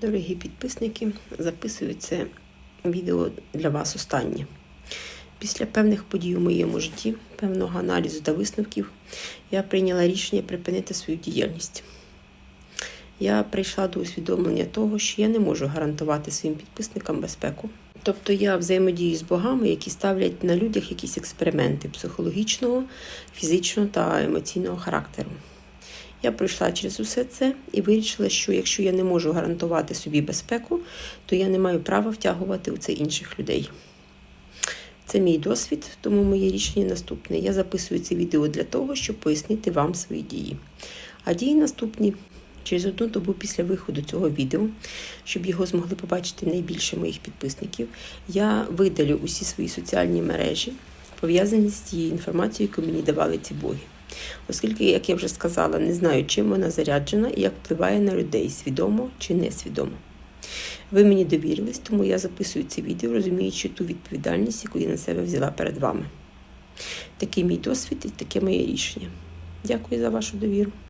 Дорогі підписники, записую це відео для вас останнє. Після певних подій у моєму житті, певного аналізу та висновків, я прийняла рішення припинити свою діяльність. Я прийшла до усвідомлення того, що я не можу гарантувати своїм підписникам безпеку. Тобто я взаємодію з богами, які ставлять на людях якісь експерименти психологічного, фізичного та емоційного характеру. Я пройшла через усе це і вирішила, що якщо я не можу гарантувати собі безпеку, то я не маю права втягувати у це інших людей. Це мій досвід, тому моє рішення наступне. Я записую це відео для того, щоб пояснити вам свої дії. А дії наступні. Через одну добу після виходу цього відео, щоб його змогли побачити найбільше моїх підписників, я видалю усі свої соціальні мережі, пов'язані з тією інформацією, яку мені давали ці боги. Оскільки, як я вже сказала, не знаю, чим вона заряджена і як впливає на людей, свідомо чи несвідомо. Ви мені довірились, тому я записую це відео, розуміючи ту відповідальність, яку я на себе взяла перед вами. Такий мій досвід і таке моє рішення. Дякую за вашу довіру.